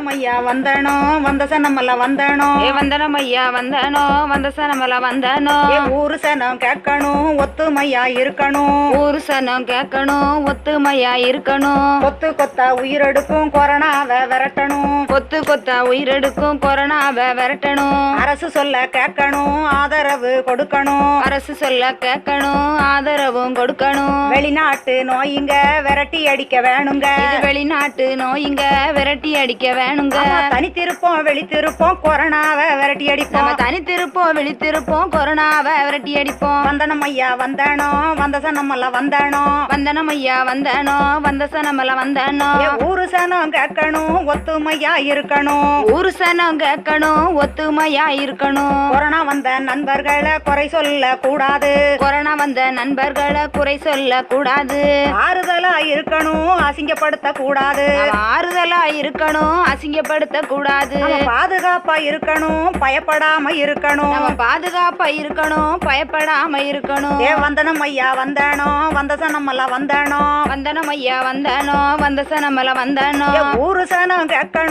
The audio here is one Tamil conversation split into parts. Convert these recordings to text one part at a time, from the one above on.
வந்தனமையா வந்தனோ வந்த சனமல்ல வந்தனோ. ஏ வந்தனம் ஐயா வந்தனோ வந்த சனமல வந்தனோ. ஏ ஊரு சனம் கேட்கணும் ஒத்துமையா இருக்கணும். ஊரு சனம் கேட்கணும் ஒத்துமையா இருக்கணும். கொத்து கொத்தா உயிரெடுக்கும் கொரோனாவை விரட்டணும். கொத்து கொத்தா உயிரெடுக்கும் கொரோனாவை விரட்டணும். அரசு சொல்ல கேட்கணும் ஆதரவு கொடுக்கணும். அரசு சொல்ல கேட்கணும் ஆதரவும் கொடுக்கணும். வெளிநாட்டு நோயிங்க விரட்டி அடிக்க வேணுங்க. வெளிநாட்டு நோயிங்க விரட்டி அடிக்க வேணுங்க தனித்திருப்போம் வெளித்திருப்போம் கொரோனாவை விரட்டி நம்ம அடிப்போம் தனித்திருப்போம் விழித்திருப்போம் கொரோனாவை விரட்டி அடிப்போம். வந்தனம் ஐயா வந்தனோ வந்த சனமல்ல வந்தனோ. வந்தனம் ஐயா வந்தனோ வந்த சனமல வந்தனோ. ஊரு சனம் கேட்கணும் ஒத்துமையா இருக்கணும். ஊரு சனம் கேட்கணும் ஒத்துமையா இருக்கணும். கொரோனா வந்த நண்பர்களை குறை சொல்ல கூடாது கொரோனா வந்த நண்பர்களை குறை சொல்ல கூடாது ஆறுதலா இருக்கணும் அசிங்கப்படுத்த கூடாது ஆறுதலா இருக்கணும் அசிங்கப்படுத்த கூடாது பாதுகாப்பா இருக்கணும் பயப்படாம இருக்கணும். நம்ம பாதுகாப்பா இருக்கணும் பயப்படாம இருக்கணும். ஏ வந்தனம் ஐயா வந்தனோ வந்த சனமெல்லாம் வந்தனோ வந்தனம் ஐயா வந்தனோ வந்த சனமல வந்தனோ ஊரு சனம் கேட்கணும்.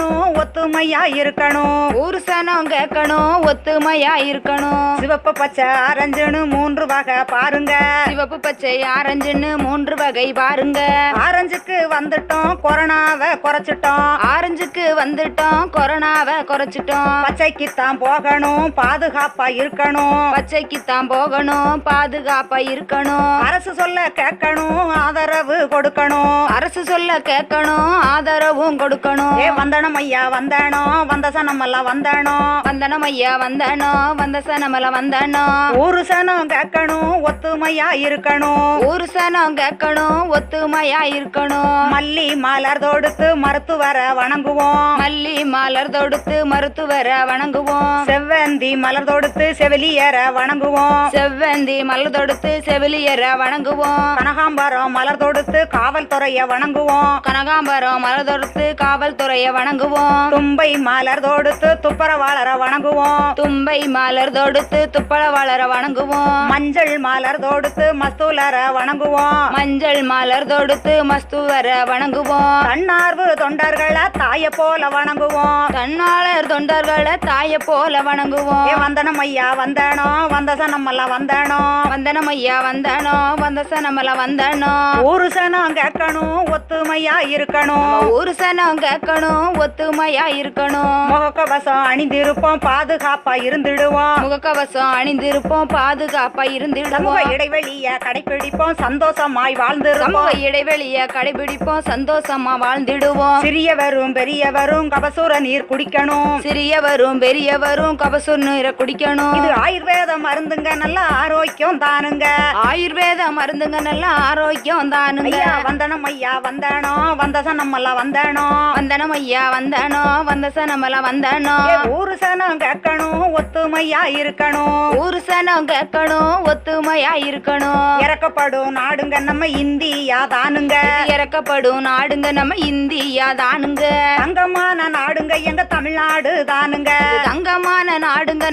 ஒத்துமையா இருக்கணும். ஊர் சனம் கேட்கணும் ஒத்துமையா இருக்கணும். சிவப்பு பச்சை ஆரஞ்சுன்னு மூன்று வகை பாருங்க. சிவப்பு பச்சை ஆரஞ்சுன்னு மூன்று வகை பாருங்க. ஆரஞ்சுக்கு வந்துட்டோம் கொரோனாவை குறைச்சிட்டோம். ஆரஞ்சுக்கு வந்துட்டோம் கொரோனாவை குறைச்சிட்டோம். பச்சைக்கு தான் போகணும் பாதுகாப்பா இருக்கணும். பச்சைக்கு தான் போகணும் பாதுகாப்பா இருக்கணும். அரசு சொல்ல கேட்கணும் ஆதரவு கொடுக்கணும். அரசு சொல்ல கேட்கணும் ஆதரவும் கொடுக்கணும். ஏ வந்தனம் ஐயா வந்தனோ வந்த சனமெல்லாம் வந்தனோ. வந்தனம் ஐயா வந்தனோ வந்த சனமல வந்தனோ. ஊரு சனம் கேட்கணும் ஒத்துமையா இருக்கணும் ஊரு சனம் கேட்கணும் ஒத்துமையா இருக்கணும் மல்லி மலர் தொடுத்து மருத்துவரை வணங்குவோம். மல்லி மலர் தொடுத்து மருத்துவரை வணங்குவோம். செவ்வந்தி மலர் தொடுத்து செவிலியரை வணங்குவோம். செவ்வந்தி மலர் தொடுத்து செவிலியரை வணங்குவோம். கனகாம்பரம் மலர் தொடுத்து காவல்துறைய வணங்குவோம். கனகாம்பரம் மலர் தொடுத்து காவல்துறையை வணங்குவோம். தும்பை மலர் தொடுத்து துப்புரவாளரை வணங்குவோம். தும்பை மலர் தொடுத்து துப்பளவாளரை வணங்குவோம். மஞ்சள் மலர் தொடுத்து மஸ்தூலரை வணங்குவோம். மஞ்சள் மலர் தொடுத்து மஸ்துவரை வணங்குவோம். தன்னார்வு தொண்டர்களை தாய போல வணங்குவோம். தன்னாளர் தொண்டர்களை தாய போல வணங்குவோம். ஏ வந்தனம் ஐயா வந்தனோ வந்த சனமெல்லாம் வந்தனோ வந்தனம் ஐயா வந்தானோ வந்த சனமல வந்தானோ. ஊரு சனம் கேட்கணும் ஒத்துமையா இருக்கணும். ஒரு சனம் கேட்கணும் ஒத்துமையா இருக்கணும். முகக்கவசம் அணிந்திருப்போம் பாதுகாப்பா இருந்துடுவோம். முகக்கவசம் அணிந்திருப்போம் பாதுகாப்பா சமூக இருந்திடுவோம் இடைவெளிய கடைபிடிப்போம் சந்தோஷமாய் சமூக வாழ்ந்திருப்போம் இடைவெளிய கடைபிடிப்போம் சந்தோஷமா வாழ்ந்திடுவோம். சிறியவரும் பெரியவரும் கபசூர நீர் குடிக்கணும். சிறியவரும் பெரியவரும் கபசூர் நீரை குடிக்கணும். இது ஆயுர்வேத மருந்துங்க நல்ல ஆரோக்கியம் தானுங்க. ஆயுர்வேத மருந்துங்க நல்ல ஆரோக்கியம் தானுங்க. வந்தனம் ஐயா வந்தனோ வந்த சனமெல்லாம் வந்தனோ வந்தனம் ஐயா வந்தானோ வந்த சனமல வந்தானோ ஊரு சனம் கேட்கணும் ஒத்துமையா இருக்கணும். ஊரு சனம் கேட்கணும் ஒத்துமையா இருக்கணும். இறக்கப்படும் நாடுங்க நம்ம இந்தியா தானுங்க. இறக்கப்படும் நாடுங்க நம்ம இந்தியா தானுங்க. தங்கமான நாடுங்க எங்க தமிழ்நாடு தானுங்க. தங்கமான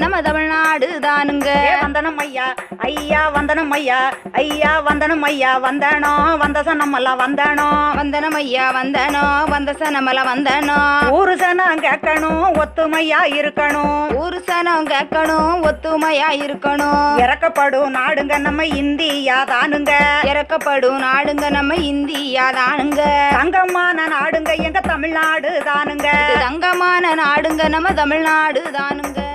நம்ம தமிழ்நாடு தானுங்க. வந்தனம் ஐயா ஐயா வந்தனம் ஐயா ஐயா வந்தனம் ஐயா வந்தனோ வந்த சனமெல்லாம் வந்தனோ. வந்தனம் ஐயா வந்தானோ வந்த சனமல வந்தானோ. ஊரு சனம் கேட்கணும் ஒத்துமையா இருக்கணும். ஊரு சனம் கேட்கணும் ஒத்துமையா இருக்கணும். இறக்கப்படும் நாடுங்க நம்ம இந்தியா தானுங்க. இறக்கப்படும் நாடுங்க நம்ம இந்தியா தானுங்க. தங்கமான நாடுங்க எங்க தமிழ்நாடு தானுங்க. தங்கமான நாடுங்க நம்ம தமிழ்நாடு தானுங்க.